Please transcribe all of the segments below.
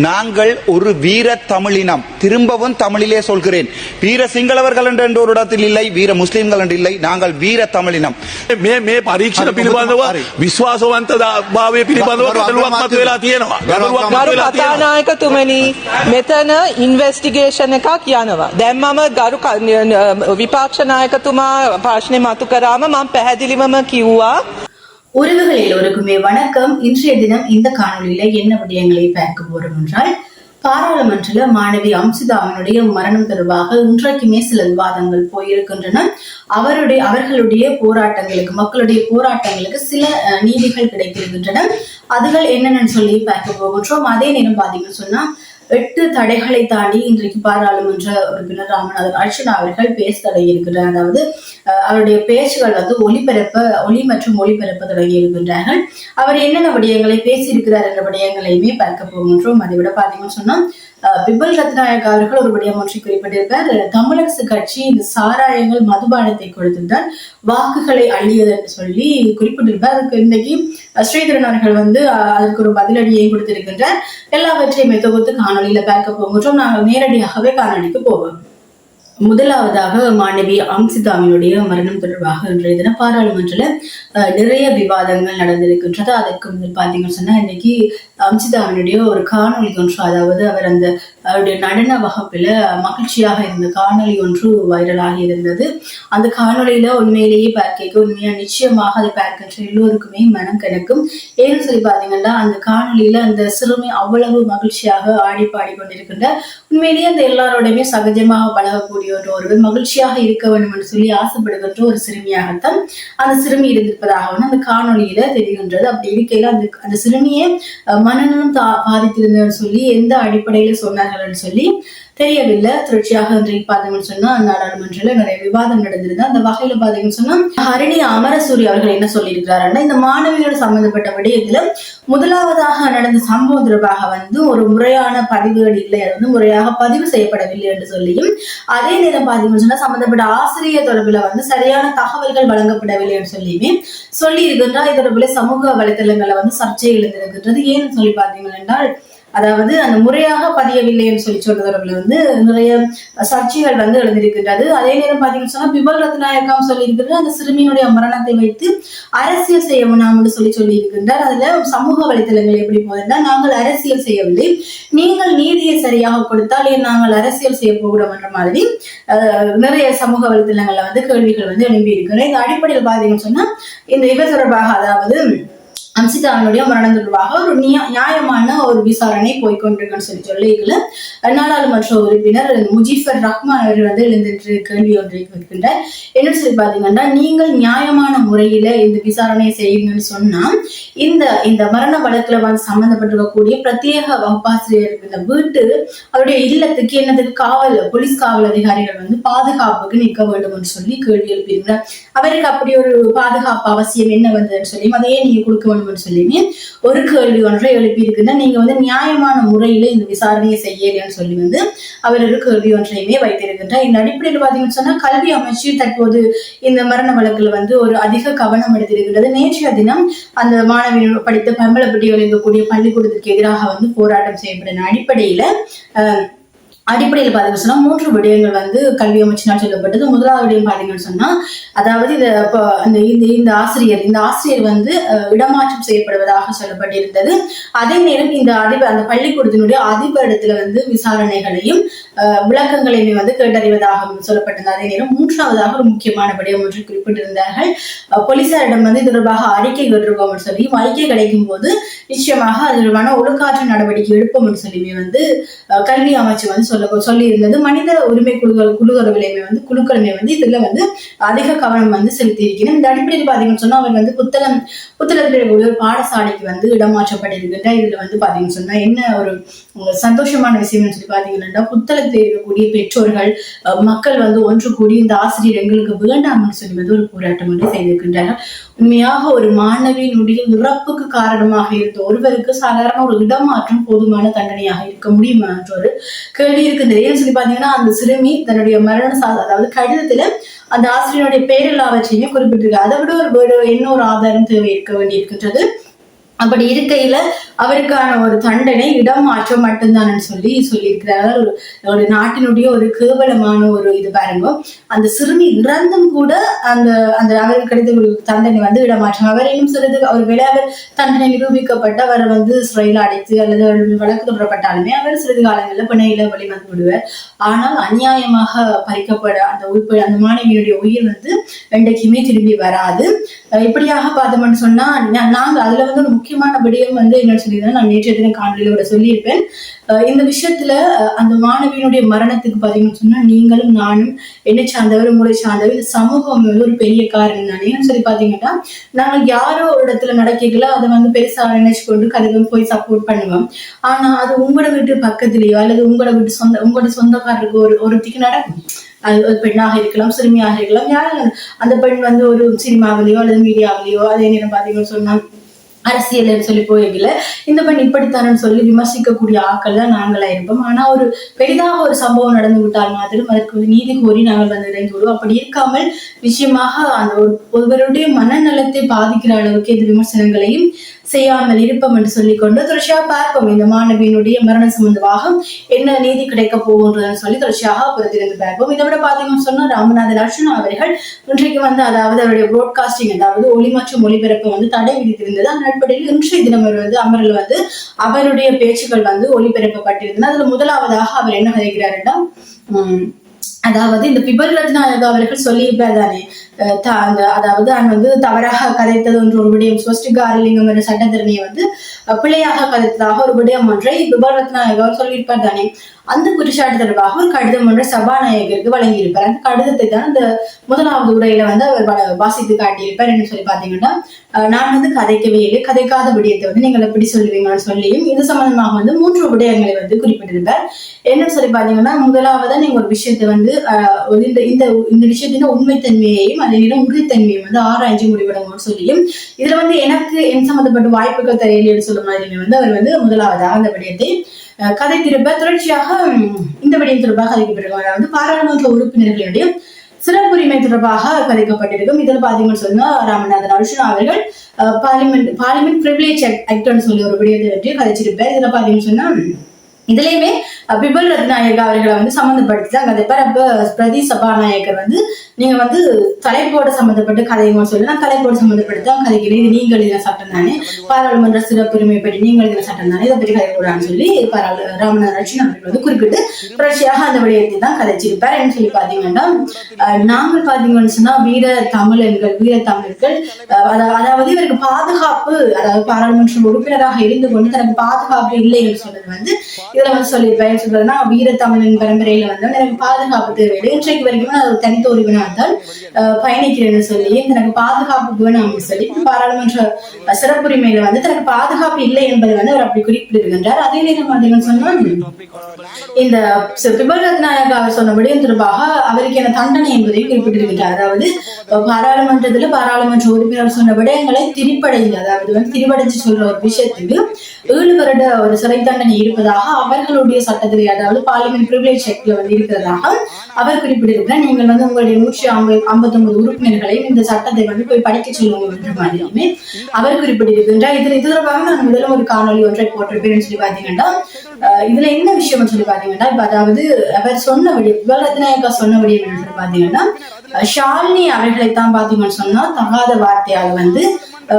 நாங்கள் ஒரு வீர தமிழினம் திரும்பவும் தமிழிலே சொல்கிறேன் வீர சிங்களவர்கள் என்று ஒரு இடத்தில் இல்லை வீர முஸ்லிம்கள் என்று இல்லை நாங்கள் வீர தமிழினம் මේ මේ පරීක්ෂණ හරි, පිළිබඳව හරි. විශ්වාසවන්ත භාවය පිළිබඳව ගරු- ගැටලුවක් මත වෙලා තියෙනවා. ගැටලුවක් මත ගරු වෙලා තියෙනවා. කතානායකතුමනි මෙතන ඉන්වස්ටිගේෂන් එකක් යනවා. දැන් මම ගරු ක- න- න- විපක්ෂ නායකතුමා ප්‍රශ්නේ මතු කරාම මම පැහැදිලිවම කිව්වා உறவுகள் எல்லோருக்குமே வணக்கம். இன்றைய தினம் இந்த காணொளியில என்ன விடயங்களை பார்க்க போறோம் என்றால் பாராளுமன்றல மாணவி அம்சிதாவினுடைய மரணம் தொடர்பாக இன்றைக்குமே சில விவாதங்கள் போயிருக்கின்றன. அவருடைய அவர்களுடைய போராட்டங்களுக்கு மக்களுடைய போராட்டங்களுக்கு சில அஹ், நீதிகள் கிடைத்திருக்கின்றன. அதுகள் என்னென்னு சொல்லி பார்க்க போகின்றோம். அதே நேரம் பாத்தீங்கன்னு சொன்னா எட்டு தடைகளை தாண்டி இன்றைக்கு பாராளுமன்ற உறுப்பினர் ராமநாதன் அர்ச்சனா அவர்கள் பேச தொடங்கி இருக்கிறார் அதாவது அஹ், அவருடைய பேச்சுகள் வந்து ஒளிபரப்ப ஒளி மற்றும் ஒளிபரப்ப தொடங்கி இருக்கின்றார்கள். அவர் என்னென்ன விடயங்களை பேசியிருக்கிறார் என்ற விடயங்களையுமே பார்க்க போகின்றோம். அதை விட பாத்தீங்கன்னு சொன்னா பிபல் ரத்நாயக் அவர்கள் ஒரு விடயம் ஒன்றை குறிப்பிட்டிருந்தார் தமிழரசு கட்சி இந்த சாராயங்கள் மதுபானத்தை கொடுத்திருந்தார் வாக்குகளை அள்ளியது என்று சொல்லி குறிப்பிட்டிருந்தார் அதுக்கு இன்னைக்கு ஸ்ரீதரன் அவர்கள் வந்து அதற்கு ஒரு பதிலடியை கொடுத்திருக்கின்றார். எல்லாவற்றையுமே தொகுத்து காணொளியில பார்க்க போகின்றோம். நாங்கள் நேரடியாகவே காணொலிக்கு போவோம். முதலாவதாக மாணவி அம்சிதாவினுடைய மரணம் தொடர்பாக இன்றைய தினம் பாராளுமன்றத்துல நிறைய விவாதங்கள் நடந்திருக்கின்றது. அதற்கு முதல் பாத்தீங்கன்னு சொன்னா இன்னைக்கு அம்சிதாவினுடைய ஒரு காணொலி ஒன்று அதாவது அவர் அந்த அவருடைய நடன வகுப்புல மகிழ்ச்சியாக இருந்த காணொளி ஒன்று வைரலாகி இருந்தது. அந்த காணொளியில உண்மையிலேயே பார்க்க உண்மையா நிச்சயமாக அதை பார்க்கின்ற எல்லோருக்குமே மனம் கிடைக்கும் ஏன்னு சொல்லி பாத்தீங்கன்னா அந்த காணொளியில அந்த சிறுமி அவ்வளவு மகிழ்ச்சியாக ஆடி பாடி கொண்டிருக்கின்ற உண்மையிலேயே அந்த எல்லாரோடையுமே சகஜமாக பழகக்கூடிய ஒரு ஒருவர் மகிழ்ச்சியாக இருக்க வேண்டும் என்று சொல்லி ஆசைப்படுகின்ற ஒரு சிறுமியாகத்தான் அந்த சிறுமி இருந்திருப்பதாகவும் அந்த காணொலியில தெரிகின்றது. அப்படி இருக்கையில அந்த அந்த சிறுமியை மனநலம் தா பாதித்திருந்தன்னு சொல்லி எந்த அடிப்படையில சொன்னார்கள்னு சொல்லி தெரியவில்லை. தொடர்ச்சியாக இன்றைக்கு பார்த்தீங்கன்னு சொன்னா நாடாளுமன்றத்துல நிறைய விவாதம் நடந்திருந்தது. அந்த வகையில பாத்தீங்கன்னு சொன்னா ஹரிணி அமரசூரி அவர்கள் என்ன சொல்லியிருக்கிறாருன்னா இந்த மாணவியோட சம்பந்தப்பட்ட விடயத்துல முதலாவதாக நடந்த சம்பவம் தொடர்பாக வந்து ஒரு முறையான பதிவேடு இல்லை. அது வந்து முறையாக பதிவு செய்யப்படவில்லை என்று சொல்லியும் அதே நேரம் பாத்தீங்கன்னு சொன்னா சம்பந்தப்பட்ட ஆசிரியர் தொடர்பில் வந்து சரியான தகவல்கள் வழங்கப்படவில்லை என்று சொல்லியுமே சொல்லி இருக்கின்றால் இது தொடர்பில் சமூக வலைத்தளங்கள்ல வந்து சர்ச்சை எழுந்திருக்கின்றது. ஏன்னு சொல்லி பாத்தீங்கன்னா என்றால் அதாவது அந்த முறையாக பதியவில்லை என்று சொல்லி சொல்ற தொடர்பில் வந்து நிறைய சர்ச்சைகள் வந்து எழுந்திருக்கின்றது. அதே நேரம் பாத்தீங்கன்னு சொன்னா பிபல் ரத்நாயக்கம் சொல்லியிருக்கிறது. அந்த சிறுமியினுடைய மரணத்தை வைத்து அரசியல் செய்ய வேண்டாம் என்று சொல்லி சொல்லி இருக்கின்றார் அதுல சமூக வலைத்தளங்கள் எப்படி போதுன்னா நாங்கள் அரசியல் செய்யவில்லை. நீங்கள் நீதியை சரியாக கொடுத்தால் ஏன் நாங்கள் அரசியல் செய்ய போகிறோம் என்ற மாதிரி நிறைய சமூக வலைத்தளங்கள்ல வந்து கேள்விகள் வந்து எழும்பி இருக்கிறேன் இந்த அடிப்படையில் பாத்தீங்கன்னு சொன்னா இந்த இவர் தொடர்பாக அதாவது அம்சிதாரனுடைய மரணம் தொடர்பாக ஒரு நியா- நியாயமான ஒரு விசாரணை போய்கொண்டிருக்குன்னு சொல்லி சொல்லிக்கல நாடாளுமன்ற உறுப்பினர் முஜீஃபர் ரஹ்மான் அவர்கள் வந்து எழுந்துட்டு கேள்வி ஒன்றை கேட்கின்றார். என்ன சொல்லி பாத்தீங்கன்னா நீங்கள் நியாயமான முறையில இந்த விசாரணையை செய்யுங்கன்னு சொன்னா இந்த இந்த மரண வழக்குல வந்து சம்பந்தப்பட்டிருக்கக்கூடிய பிரத்யேக வகுப்பாசிரியர் இந்த வீட்டு அவருடைய இல்லத்துக்கு என்னதுக்கு காவல் போலீஸ் காவல் அதிகாரிகள் வந்து பாதுகாப்புக்கு நிற்க வேண்டும் என்று சொல்லி கேள்வி எழுப்பியிருக்கிறார். அவருக்கு அப்படி ஒரு பாதுகாப்பு அவசியம் என்ன வந்ததுன்னு சொல்லி அதையே நீங்க கொடுக்க வேண்டும்னு சொல்லியுமே ஒரு கேள்வி ஒன்றை எழுப்பியிருக்குன்னா நீங்க வந்து நியாயமான முறையில இந்த விசாரணையை செய்யலன்னு சொல்லி வந்து அவர் ஒரு கேள்வி ஒன்றையுமே வைத்திருக்கின்றார். இந்த அடிப்படையில் பாத்தீங்கன்னு சொன்னா கல்வி அமைச்சு தற்போது இந்த மரண வழக்குல வந்து ஒரு அதிக கவனம் எடுத்திருக்கின்றது. நேற்றைய தினம் அந்த மாணவி படித்த பம்பளப்பட்டியில் இருக்கக்கூடிய பள்ளிக்கூடத்திற்கு எதிராக வந்து போராட்டம் செய்யப்பட்ட அடிப்படையில அஹ், அடிப்படையில் பாத்தீங்கன்னு சொன்னா மூன்று விடயங்கள் வந்து கல்வி அமைச்சினால் சொல்லப்பட்டது. முதலாவது விடயம் பார்த்தீங்கன்னு சொன்னால் அதாவது இந்த இப்போ இந்த இந்த ஆசிரியர் இந்த ஆசிரியர் வந்து இடமாற்றம் செய்யப்படுவதாக சொல்லப்பட்டிருந்தது. அதே நேரம் இந்த அதிபர் அந்த பள்ளிக்கூடத்தினுடைய அதிபரிடத்துல வந்து விசாரணைகளையும் விளக்கங்களையுமே வந்து கேட்டறிவதாக சொல்லப்பட்டது அதே நேரம் மூன்றாவதாக ஒரு முக்கியமான விடயம் ஒன்று குறிப்பிட்டிருந்தார்கள். போலீசாரிடம் வந்து இது தொடர்பாக அறிக்கை கேட்டிருக்கோம்னு சொல்லியும் அறிக்கை கிடைக்கும் போது நிச்சயமாக அது தொடர்பான ஒழுக்காற்று நடவடிக்கை எடுப்போம் சொல்லியுமே வந்து கல்வி அமைச்சு வந்து சொல்ல சொல்லி இருந்தது மனித உரிமை குழுக்கள் குழுக்களுமே வந்து குழுக்களுமே வந்து இதுல வந்து அதிக கவனம் வந்து செலுத்தி இருக்கிறேன் இந்த அடிப்படையில் பாத்தீங்கன்னு சொன்னா அவர் வந்து புத்தளம் புத்தளத்தில் ஒரு பாடசாலைக்கு வந்து இடமாற்றப்பட்டிருக்கின்ற இதுல வந்து பாத்தீங்கன்னு சொன்னா என்ன ஒரு சந்தோஷமான விஷயம்னு சொல்லி பாத்தீங்கன்னா புத்தளத்தில் இருக்கக்கூடிய பெற்றோர்கள் மக்கள் வந்து ஒன்று கூடி இந்த ஆசிரியர் எங்களுக்கு வேண்டாம்னு சொல்லி வந்து ஒரு போராட்டம் வந்து செய்திருக்கின்றார்கள். உண்மையாக ஒரு மாணவியினுடைய இறப்புக்கு காரணமாக இருந்த ஒருவருக்கு சாதாரண ஒரு இடமாற்றம் போதுமான தண்டனையாக இருக்க முடியுமா என்ற ஒரு கேள்வி இருக்குது ஏன்னு சொல்லி பாத்தீங்கன்னா அந்த சிறுமி தன்னுடைய மரண சாதம் அதாவது கடிதத்துல அந்த ஆசிரியருடைய பேர் எல்லாவற்றையுமே குறிப்பிட்டிருக்கு. அதை விட ஒரு இன்னொரு ஆதாரம் தேவை இருக்க வேண்டியிருக்கின்றது. அப்படி இருக்கையில அவருக்கான ஒரு தண்டனை இடமாற்றம் மட்டும்தான் சொல்லி சொல்லியிருக்கிறார். ஒரு ஒரு நாட்டினுடைய ஒரு கேவலமான ஒரு இது பாருங்க. அந்த சிறுமி இறந்தும் கூட அந்த அந்த அவருக்கு கிடைத்த ஒரு தண்டனை வந்து இடமாற்றம் அவர் இன்னும் சிறிது அவர் விட தண்டனை நிரூபிக்கப்பட்டு அவரை வந்து சிறையில் அடைத்து அல்லது வழக்கு தொடரப்பட்டாலுமே அவர் சிறிது காலங்களில் பிணையில வெளிவந்து விடுவார் ஆனால் அநியாயமாக பறிக்கப்பட அந்த உயிர் அந்த மாணவியினுடைய உயிர் வந்து என்றைக்குமே திரும்பி வராது. இப்படியாக பார்த்தோம்னு சொன்னா நாங்கள் அதுல வந்து ஒரு முக்கியமான விடயம் வந்து என்ன சொல்லியிருந்தேன் நான் நேற்றைய தின காணொலியோட சொல்லியிருப்பேன். இந்த விஷயத்துல அந்த மாணவியினுடைய மரணத்துக்கு பாத்தீங்கன்னு சொன்னா நீங்களும் நானும் என்னை சார்ந்தவர் உங்களை சார்ந்தவர் இந்த சமூகம் வந்து ஒரு பெரிய காரணம் தானே? சொல்லி பாத்தீங்கன்னா நாங்கள் யாரோ ஒரு இடத்துல நடக்கல அதை வந்து பெருசா நினைச்சு கொண்டு கதைகள் போய் சப்போர்ட் பண்ணுவோம். ஆனா அது உங்களோட வீட்டு பக்கத்துலயோ அல்லது உங்களோட வீட்டு சொந்த உங்களோட சொந்தக்காரருக்கு ஒரு ஒருத்திக்கு நடக்கும் அது ஒரு பெண்ணாக இருக்கலாம் சிறுமியாக இருக்கலாம். யாரும் அந்த பெண் வந்து ஒரு சினிமாவிலேயோ அல்லது மீடியாவிலேயோ அதே நேரம் பாத்தீங்கன்னு சொன்னா அரசியல் சொல்லி போயிருக்கல இந்த பெண் இப்படித்தானு சொல்லி விமர்சிக்கக்கூடிய ஆட்கள் தான் நாங்களா இருப்போம். ஆனா ஒரு பெரிதாக ஒரு சம்பவம் நடந்து விட்டால் மாதிரும் அதற்கு ஒரு நீதி கோரி நாங்கள் வந்து இறங்கி விடுவோம். அப்படி இருக்காமல் விஷயமாக அந்த ஒருவருடைய மனநலத்தை பாதிக்கிற அளவுக்கு இந்த விமர்சனங்களையும் செய்யாமல் இருப்போம் என்று சொல்லிக்கொண்டு தொடர்ச்சியாக பார்ப்போம். இந்த மாணவியினுடைய மரண சம்பந்தமாக என்ன நீதி கிடைக்க போகின்றதுன்னு சொல்லி தொடர்ச்சியாக பொறுத்திருந்து பார்ப்போம். இதை விட பாத்தீங்கன்னு சொன்னா ராமநாதன் அர்ஜுனா அவர்கள் இன்றைக்கு வந்து அதாவது அவருடைய புரோட்காஸ்டிங் அதாவது ஒளி மற்றும் ஒளிபரப்பு வந்து தடை விதித்திருந்தது. அந்த அடிப்படையில் இன்றைய தினம் அவர் வந்து அமரில் வந்து அவருடைய பேச்சுக்கள் வந்து ஒளிபரப்பப்பட்டிருந்தது. அதுல முதலாவதாக அவர் என்ன கதைக்கிறாருன்னா உம் அதாவது இந்த பிபல் ரத்நாயக அவர்கள் சொல்லியிருப்பார் தானே. அந்த அதாவது நான் வந்து தவறாக கதைத்தது ஒன்று ஒரு விடயம் ஸ்வஸ்டிகாரலிங்கம் என்ற சட்டத்திறனையை வந்து பிள்ளையாக பிழையாக கதைத்ததாக ஒரு விடயம் ஒன்றை பிபல் ரத்நாயக சொல்லியிருப்பார் தானே. அந்த குற்றச்சாட்டு தொடர்பாக ஒரு கடிதம் ஒன்றை சபாநாயகருக்கு வழங்கியிருப்பார். அந்த கடிதத்தை தான் அந்த முதலாவது உரையில வந்து அவர் வாசித்து காட்டியிருப்பார் என்று சொல்லி பாத்தீங்கன்னா நான் வந்து கதைக்கவே இல்லை கதைக்காத விடயத்தை வந்து நீங்கள் எப்படி சொல்லுவீங்கன்னு சொல்லியும் இது சம்பந்தமாக வந்து மூன்று விடயங்களை வந்து குறிப்பிட்டிருப்பார். என்ன சொல்லி பாத்தீங்கன்னா முதலாவதா நீங்க ஒரு விஷயத்தை வந்து வந்து இந்த இந்த இந்த விஷயத்தின உண்மைத்தன்மையையும் அதே நேரம் உறுதித்தன்மையும் வந்து ஆராய்ச்சி முடிவிடங்கன்னு சொல்லியும் இதுல வந்து எனக்கு என் சம்பந்தப்பட்ட வாய்ப்புகள் தெரியலைன்னு சொல்ல மாதிரி வந்து அவர் வந்து முதலாவதாக அந்த விடயத்தை கதை திருப்ப தொடர்ச்சியாக இந்த விடயம் தொடர்பாக கதைக்கப்பட்டிருக்கும் அதாவது பாராளுமன்ற உறுப்பினர்களுடைய சிறப்புரிமை தொடர்பாக கதைக்கப்பட்டிருக்கும். இதில் பார்த்தீங்கன்னு சொன்னா ராமநாதன் அர்ஜுனா அவர்கள் பார்லிமெண்ட் பார்லிமெண்ட் பிரிவிலேஜ் ஆக்ட்னு சொல்லி ஒரு விடயத்தை பற்றி கதைச்சிருப்பார். இதில் பார்த்தீங்கன்னு சொன்னா இதுலயுமே பிபல் ரத்நாயகா அவர்களை வந்து சம்மந்தப்படுத்தி தான் பேர் அப்போ பிரதி சபாநாயகர் வந்து நீங்க வந்து தலைப்போட சம்மந்தப்பட்ட கதைங்க சொல்லி. நான் தலைப்போட சம்மந்தப்பட்டு தான் கதைக்கிறேன். இது நீங்கள் இதில் சட்டம் தானே. பாராளுமன்ற சிறப்புரிமை பற்றி நீங்கள் இதில் சட்டம் தானே. இதை பற்றி கதைக்கூடாதுன்னு சொல்லி பாராளு ராமநாத ரட்சன் அவர்கள் வந்து குறிப்பிட்டு புரட்சியாக அந்த விடயத்தை தான் கதைச்சிருப்பார் என்ன சொல்லி பாத்தீங்கன்னா நாங்கள் பாத்தீங்கன்னு சொன்னா வீர தமிழர்கள் வீர தமிழர்கள் அதாவது இவருக்கு பாதுகாப்பு அதாவது பாராளுமன்ற உறுப்பினராக இருந்து கொண்டு தனக்கு பாதுகாப்பு இல்லை என்று சொன்னது வந்து இதுல வந்து சொல்லியிருப்பேன் சொல்றதுன்னா வீர பரம்பரையில வந்து எனக்கு பாதுகாப்பு தேவையில்லை. இன்றைக்கு வரைக்கும் நான் ஒரு தனித்த உரிமையாக தான் பயணிக்கிறேன்னு சொல்லி எனக்கு பாதுகாப்பு வேணும் அப்படின்னு சொல்லி பாராளுமன்ற சிறப்புரிமையில வந்து தனக்கு பாதுகாப்பு இல்லை என்பதை வந்து அவர் அப்படி குறிப்பிட்டிருக்கின்றார். அதே நேரம் பார்த்தீங்கன்னு சொன்னால் இந்த ச- நாயக் அவர் சொன்ன தொடர்பாக அவருக்கு என தண்டனை என்பதையும் குறிப்பிட்டிருக்கின்றார். அதாவது அஹ், பாராளுமன்றத்துல பாராளுமன்ற உறுப்பினர் சொன்ன விடயங்களை திரிப்படைந்து அதாவது வந்து திரிவடைஞ்சு சொல்ற ஒரு விஷயத்துக்கு ஏழு வருட ஒரு சிறை தண்டனை இருப்பதாக அவர்களுடைய சட்ட சட்டத்திலே அதாவது பார்லிமெண்ட் பிரிவிலேஜ் செக்ல வந்து இருக்கிறதாக அவர் குறிப்பிட்டிருக்கிறார். நீங்கள் வந்து உங்களுடைய நூற்றி ஐம்பது ஐம்பத்தொன்பது உறுப்பினர்களையும் இந்த சட்டத்தை வந்து போய் படிக்க சொல்லுங்க என்ற மாதிரியுமே அவர் குறிப்பிட்டிருக்கின்றார். இதில் இது தொடர்பாக நான் முதல்ல ஒரு காணொலி ஒன்றை போட்டிருப்பேன் சொல்லி பாத்தீங்கன்னா இதுல என்ன விஷயம் சொல்லி பாத்தீங்கன்னா இப்ப அதாவது அவர் சொன்ன விடியம் விவரத்நாயக்கா சொன்ன விடியம் என்ன சொல்லி பாத்தீங்கன்னா ஷாலினி அவர்களை தான் பாத்தீங்கன்னு சொன்னா தகாத வார்த்தையால் வந்து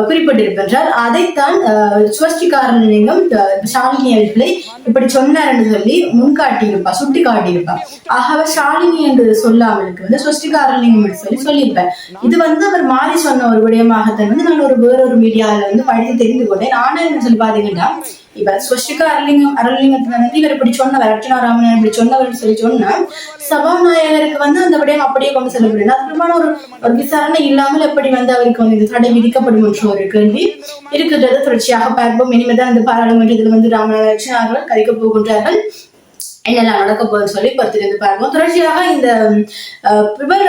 குறிப்பிட்டிருக்கின்றார் அதைத்தான் அஹ், சுவஷ்டிகாரலிங்கம் அஹ், ஷாலினி அவர்களை இப்படி சொன்னார் என்று சொல்லி முன்காட்டியிருப்பா சுட்டி காட்டியிருப்பா ஆக அவர் ஷாலினி என்று சொல்லாமலுக்கு வந்து சுவஷ்டிகாரலிங்கம் என்று சொல்லி சொல்லியிருப்பேன் இது வந்து அவர் மாறி சொன்ன ஒரு விடயமாகத்தான் வந்து நான் ஒரு வேறொரு மீடியாவில் வந்து படித்து தெரிந்து கொண்டேன். ஆனா என்ன சொல்லி பாத்தீங்கன்னா இப்ப ஸ்வஸ்டிகா அருளிங்கம் அருளிங்கத்துல வந்து இவர் இப்படி சொன்ன அர்ச்சனா ராமன் இப்படி சொன்னவர்னு சொல்லி சொன்னா சபாநாயகருக்கு வந்து அந்த விடயம் அப்படியே கொண்டு செல்ல முடியாது அதுக்குமான ஒரு ஒரு விசாரணை இல்லாமல் எப்படி வந்து அவருக்கு வந்து இந்த தடை விதிக்கப்படும் என்ற ஒரு கேள்வி இருக்கிறது தொடர்ச்சியாக பார்ப்போம். இனிமேதான் இந்த பாராளுமன்றத்தில் வந்து ராமநாதன் அவர்கள் கதைக்க போகின்றார்கள். என்னெல்லாம் நடக்க போகுதுன்னு சொல்லி பொறுத்திருந்து பார்ப்போம் தொடர்ச்சியாக இந்த அஹ், பிபல்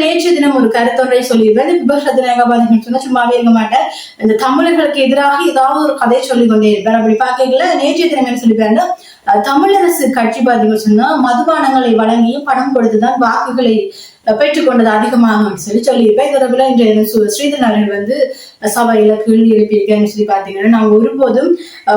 நேற்று தினம் ஒரு கருத்தொன்றை சொல்லியிருப்பார் இந்த பிபல் சொன்னா சும்மாவே இருக்க மாட்டார். இந்த தமிழர்களுக்கு எதிராக ஏதாவது ஒரு கதையை சொல்லி கொண்டே இருப்பார். அப்படி பார்க்கல நேற்றைய தினம் என்ன சொல்லியிருப்பாருன்னா தமிழரசு கட்சி பார்த்தீங்கன்னு சொன்னா மதுபானங்களை வழங்கியும் பணம் கொடுத்துதான் வாக்குகளை பெற்றுக்கொண்டது அதிகமாகும் சொல்லி சொல்லியிருப்பேன் தொடர்பில் இன்றைய சு- ஸ்ரீதரன் வந்து சபையில கேள்வி எழுப்பியிருக்கேன்னு சொல்லி பார்த்தீங்கன்னா நான் ஒருபோதும்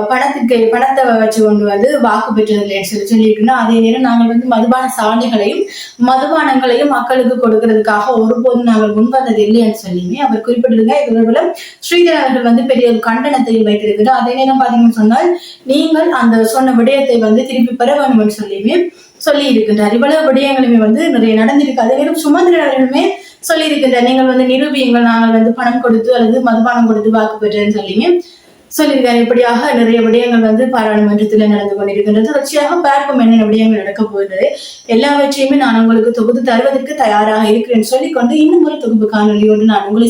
பணத்துக்கு பணத்தை வச்சு கொண்டு வந்து வாக்கு பெற்றதில்லைன்னு சொல்லி சொல்லியிருக்கணும் அதே நேரம் நாங்கள் வந்து மதுபான சாலைகளையும் மதுபானங்களையும் மக்களுக்கு கொடுக்கறதுக்காக ஒருபோதும் நாங்கள் முன்வந்தது இல்லைன்னு சொல்லியுமே அவர் குறிப்பிட்டிருக்க இது தொடர்பில் ஸ்ரீதரன் அவர்கள் வந்து பெரிய ஒரு கண்டனத்தையும் வைத்திருக்கிறார். அதே நேரம் பார்த்தீங்கன்னு சொன்னால் நீங்கள் அந்த சொன்ன விடயத்தை வந்து திருப்பி பெற வேண்டும்னு சொல்லியுமே சொல்லி இருக்கின்றார் இவ்வளவு விடயங்களுமே வந்து நிறைய நடந்திருக்கு. அதே நேரம் சுமந்திரன் சொல்லி இருக்கின்றார் நீங்கள் வந்து நிரூபியங்கள் நாங்கள் வந்து பணம் கொடுத்து அல்லது மதுபானம் கொடுத்து வாக்கு பெற்றேன்னு சொல்லியுமே சொல்லியிருக்காரு. இப்படியாக நிறைய விடயங்கள் வந்து பாராளுமன்றத்தில் நடந்து கொண்டிருக்கின்றது. தொடர்ச்சியாக பார்க்கும் என்னென்ன விடயங்கள் நடக்க போகிறது எல்லாவற்றையுமே நான் உங்களுக்கு தொகுத்து தருவதற்கு தயாராக இருக்கிறேன். சொல்லிக்கொண்டு இன்னும் ஒரு தொகுப்பு காணொலியோடு நான் உங்களை